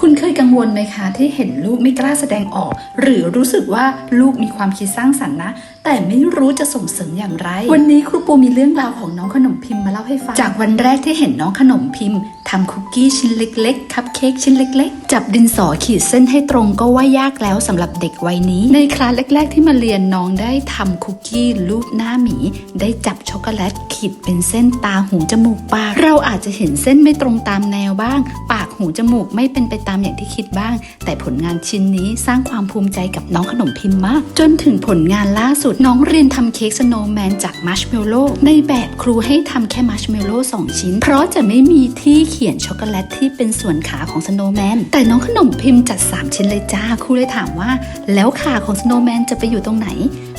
คุณเคยกังวลไหมคะที่เห็นลูกไม่กล้าแสดงออก หรือรู้สึกว่าลูกมีความคิดสร้างสรรค์นะ แต่ไม่รู้จะส่งเสริมอย่างไร วันนี้ครูปูมีเรื่องราวของน้องขนมพิมพ์มาเล่าให้ฟัง จากวันแรกที่เห็นน้องขนมพิมพ์ ทำคุกกี้ชิ้นเล็กๆ คัพเค้กชิ้นเล็กๆ จับดินสอขีดเส้นให้ตรงก็ว่ายากแล้วสำหรับเด็กวัยนี้ ในคลาสแรก ๆ ที่มาเรียนน้องได้ทำคุกกี้รูปหน้าหมี ได้จับช็อกโกแลตขีดเป็นเส้นตาหูจมูกปาก เราอาจจะเห็นเส้นไม่ตรงตามแนวบ้าง ปากหูจมูกไม่เป็นไปตามอย่างที่คิดบ้าง แต่ผลงานชิ้นนี้สร้างความภูมิใจกับน้องขนมพิมพ์มาก จนถึงผลงานล่าสุดน้องเรียนทำเค้กสโนว์แมนจากมัชเมลโล่ในแบบครูให้ทำแค่มัชเมลโล่สองชิ้น เพราะจะไม่มีที่ขียนช็อกโกแลตที่เป็นส่วนขาของสโนว์แมนแต่น้องขนมพิมพ์จัด 3 ชิ้นเลยจ้าครูเลยถามว่า แล้วขาของสโนว์แมนจะไปอยู่ตรงไหน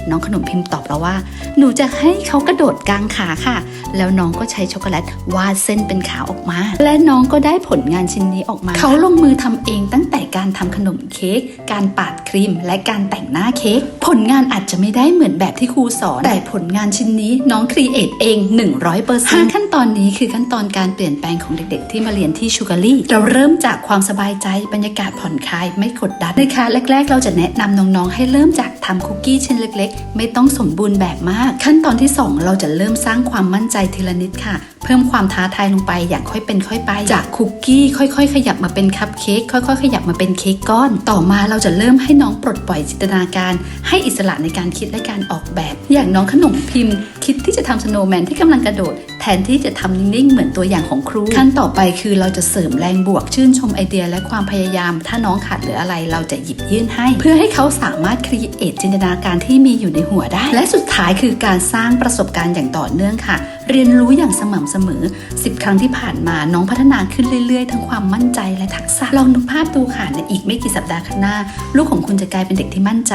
น้องขนมพิมพ์ตอบเราว่า หนูจะให้เขากระโดดกลางขาค่ะ แล้วน้องก็ใช้ช็อกโกแลตวาดเส้นเป็นขาออกมา และน้องก็ได้ผลงานชิ้นนี้ออกมา เขาลงมือทำเองตั้งแต่การทำขนมเค้ก การปาดครีม และการแต่งหน้าเค้ก ผลงานอาจจะไม่ได้เหมือนแบบที่ครูสอน แต่ผลงานชิ้นนี้น้องครีเอทเอง 100%ห้าขั้นตอนนี้คือขั้นตอนการเปลี่ยนแปลงของเด็กๆ ที่มาเรียนที่ชูการีเราเริ่มจากความสบายใจบรรยากาศผ่อนคลายไม่กดดันในคลาสแรก ๆ เราจะแนะนำน้องๆให้เริ่มจากทำคุกกี้ชิ้นเล็กไม่ต้องสมบูรณ์แบบมาก ขั้นตอนที่ 2 เราจะเริ่มสร้างความมั่นใจทีละนิดค่ะ เพิ่มความท้าทายลงไปอย่างค่อยเป็นค่อยไป จากคุกกี้ค่อย ๆ ขยับมาเป็นคัพเค้กค่อย ๆ ขยับมาเป็นเค้กก้อน ต่อมาเราจะเริ่มให้น้องปลดปล่อยจินตนาการ ให้อิสระในการคิดและการออกแบบ อย่างน้องขนมพิมพ์ คิดที่จะทำสโนว์แมนที่กำลังกระโดด แทนที่จะทำนิ่งๆ เหมือนตัวอย่างของครู ขั้นต่อไปคือเราจะเสริมแรงบวก ชื่นชมไอเดียและความพยายาม ถ้าน้องขาดเหลืออะไรเราจะหยิบยื่นให้ เพื่อให้เขาสามารถครีเอทจินตนาการที่มีอยู่ในหัวได้ และสุดท้ายคือการสร้างประสบการณ์อย่างต่อเนื่องค่ะเรียนรู้อย่างสม่ำเสมอ 10 ครั้งที่ผ่านมาน้องพัฒนาขึ้นเรื่อยๆ ทั้งความมั่นใจและทักษะลองนึกภาพดูค่ะในอีกไม่กี่สัปดาห์ข้างหน้า ลูกของคุณจะกลายเป็นเด็กที่มั่นใจ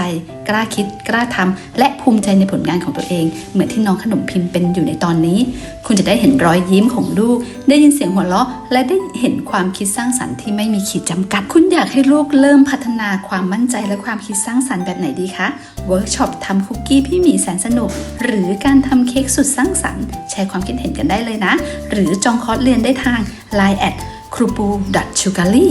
กล้าคิด กล้าทำและภูมิใจในผลงานของตัวเอง เหมือนที่น้องขนมพิมพ์เป็นอยู่ในตอนนี้ คุณจะได้เห็นรอยยิ้มของลูก ได้ยินเสียงหัวเราะ และได้เห็นความคิดสร้างสรรค์ที่ไม่มีขีดจำกัด คุณอยากให้ลูกเริ่มพัฒนาความมั่นใจและความคิดสร้างสรรค์แบบไหนดีคะเวิร์กช็อปทำคุกกี้พี่หมีแสนสนุก หรือการทำเค้กสุดสร้างสรรค์ชร์ความคิดเห็นกันได้เลยนะ หรือจองคอร์สเรียนได้ทาง line at ครูปูดัตชูการี